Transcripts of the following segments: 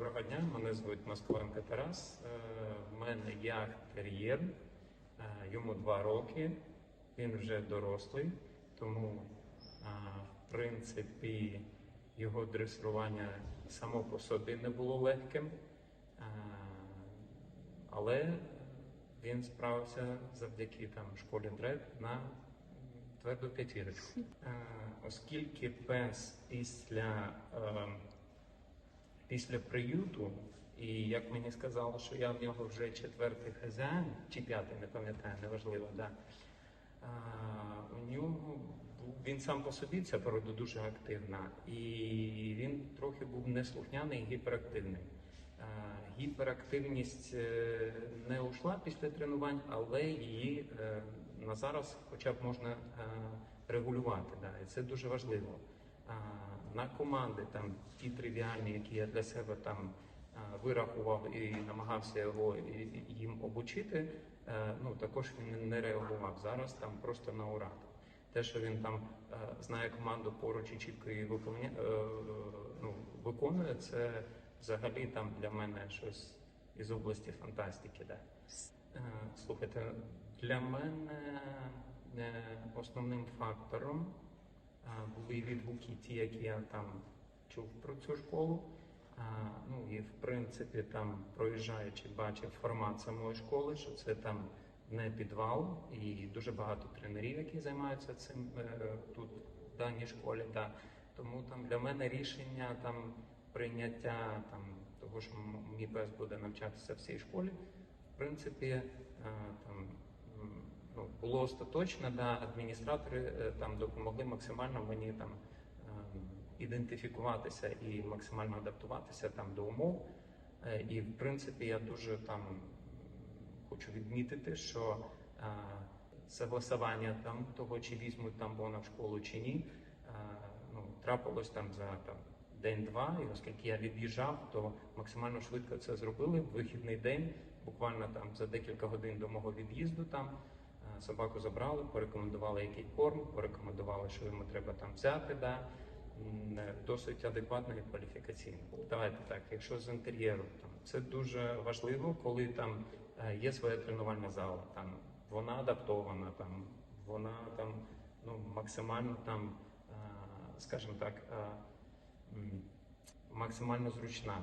Доброго дня, мене звуть Москвенко Тарас. Е, В мене яхт-тер'єр, е, йому два роки, він вже дорослий, тому, е, в принципі, його дресування само по собі не було легким, Е, але він справився завдяки там, школі дред на тверду п'ятірочку. Е, Оскільки пес після е, після приюту, і як мені сказали, що я в нього вже четвертий хазяїн, чи п'ятий, не пам'ятаю, неважливо, да. А, у нього він сам по собі ця порода дуже активна, і він трохи був неслухняний і гіперактивний. Гіперактивність е, не ушла після тренувань, але її е, на зараз хоча б можна е, регулювати. Да, і це дуже важливо. На команди там ті тривіальні, які я для себе там вирахував і намагався його їм обучити. е, Ну також він не реагував зараз там просто на ура. Те, що він там е, знає команду поруч і чітко її виконує, е, ну, виконує, це взагалі там для мене щось із області фантастики. Да. Слухайте, для мене основним фактором були відгуки, ті, які я там чув про цю школу. Ну і в принципі там проїжджаючи, бачив формат самої школи, що це там не підвал, і дуже багато тренерів, які займаються цим е, тут в даній школі. Да. Тому там для мене рішення там прийняття там того, що мій пес буде навчатися в цій школі, в принципі, е, там було остаточно, да, адміністратори е, там допомогли максимально мені там ем, ідентифікуватися і максимально адаптуватися там до умов. Е, І в принципі я дуже там хочу відмітити, що е, согласування там того, чи візьмуть там Бона в школу чи ні, ну, трапилось там за там день-два, і оскільки я від'їжджав, то максимально швидко це зробили. В вихідний день, буквально там за декілька годин до мого від'їзду, там собаку забрали, порекомендували який корм, порекомендували, що йому треба там взяти. Да. Е, Досить адекватно і кваліфікаційно. Давайте так, якщо з інтер'єру, там це дуже важливо, коли там е, є своя тренувальна зала, там вона адаптована, там вона там ну максимально там, е, скажімо так. Е, максимально зручна.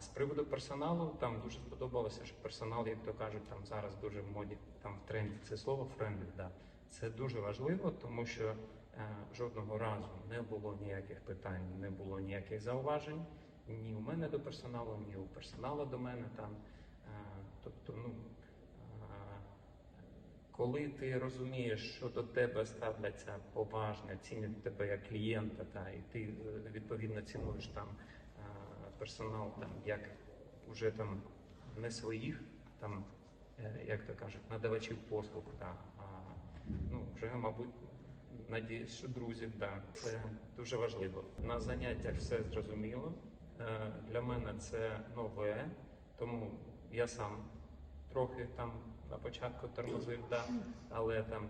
З приводу персоналу там дуже сподобалося, що персонал, як то кажуть, там зараз дуже в моді, там в тренді це слово френдлі. Да. Це дуже важливо, тому що е, жодного разу не було ніяких питань, не було ніяких зауважень ні у мене до персоналу, ні у персоналу до мене там. Е, тобто, ну. Коли ти розумієш, що до тебе ставляться поважно, цінять тебе як клієнта, та і ти е, відповідно цінуєш там е, персонал, там як уже там не своїх, там е, як то кажуть, надавачів послуг, та а ну вже мабуть. Надіюсь, що друзів, да, це дуже важливо. На заняттях все зрозуміло. Для мене це нове, тому я сам трохи там на початку тормозив, да, але там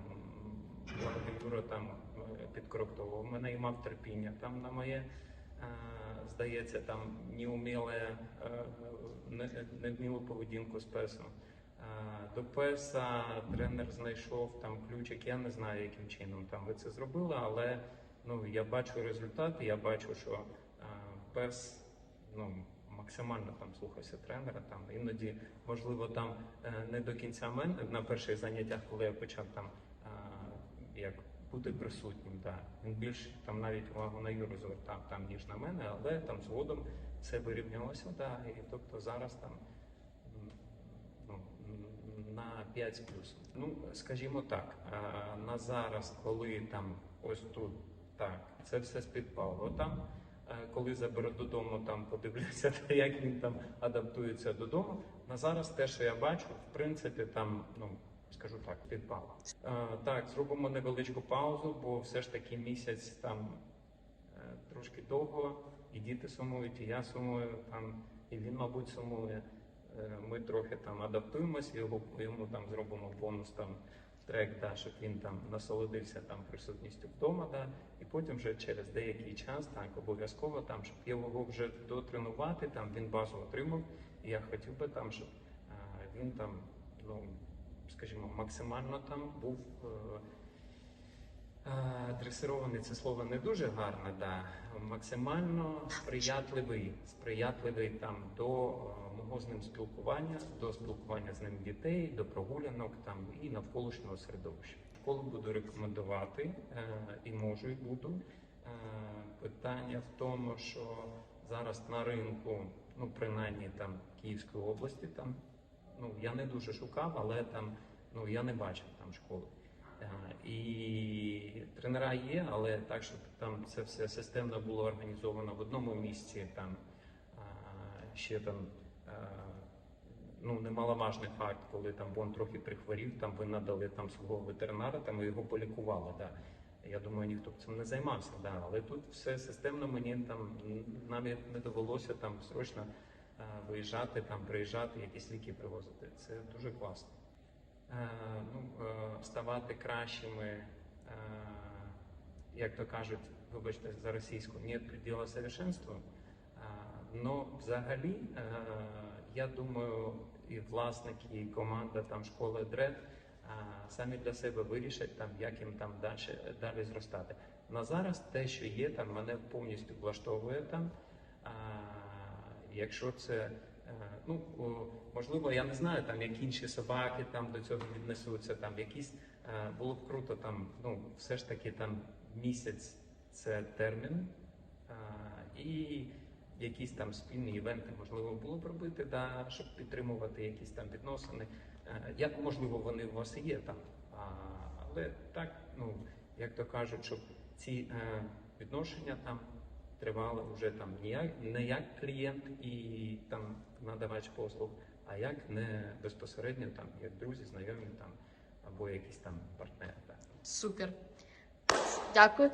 Юра там е, мене і мав терпіння там на моє. е, Здається, там неуміле, е, невмілу поведінку з песом. До песа тренер знайшов там ключик. Я не знаю, яким чином там ви це зробили, але ну я бачу результати. Я бачу, що пес ну максимально там слухався тренера. Там іноді, можливо, там е, не до кінця мене на перших заняттях, коли я почав там е, як бути присутнім. Да. Він більш там навіть увагу на Юру звертав там ніж на мене, але там згодом все вирівнялося. Да, і тобто зараз там. Ну, на 5 з. Ну, скажімо так, е, на зараз, коли там ось тут так, це все з-під Павло там. Е, Коли заберу додому, там подивлюся, як він там адаптується додому. На зараз те, що я бачу, в принципі, там, ну скажу так, підпало. Е, Так, зробимо невеличку паузу, бо все ж таки місяць там е, трошки довго, і діти сумують, і я сумую там, і він, мабуть, сумує. Ми трохи там адаптуємося, його йому там зробимо бонус там трек, да, щоб він там насолодився там присутністю вдома, да, і потім вже через деякий час так обов'язково там, щоб його вже дотренувати, там він базу отримав. І я хотів би там, щоб а, він там, ну скажімо, максимально там був. е, е, Дресирований це слово не дуже гарне, да. максимально сприятливий, сприятливий там до е, мого з ним спілкування, до спілкування з ним дітей, до прогулянок там і навколишнього середовища. Школу буду рекомендувати е, і можу, і буду. Е, питання в тому, що зараз на ринку, ну принаймні там Київської області, там ну я не дуже шукав, але там ну я не бачив там школи. Е, І тренера є, але так, щоб там це все системно було організовано в одному місці, там ще там ну немаловажний факт, коли там Бон трохи прихворів, там ви надали там свого ветеринара, там його полікували. Да. Я думаю, ніхто б цим не займався, да. але тут все системно мені там навіть не довелося там срочно виїжджати, там приїжджати, якісь ліки привозити. Це дуже класно. Е, ну, е, ставати кращими, е, як то кажуть, вибачте за російську, нет предела совершенству. Но взагалі, я думаю, і власники, і команда там школи ДРЕД самі для себе вирішать, там, як їм там далі, далі зростати. На зараз те, що є, там мене повністю влаштовує там. Якщо це ну можливо, я не знаю, там як інші собаки там до цього віднесуться. Там якісь е, було б круто, там ну все ж таки там місяць це термін, і якісь там спільні івенти можливо було б робити, да, щоб підтримувати якісь там відносини. Е, Як можливо вони у вас є там, але так, ну як то кажуть, щоб ці е, відношення там тривали вже там не як, не як клієнт і там надавач послуг, а як не безпосередньо там як друзі, знайомі там або якісь там партнери. Супер. Дякую.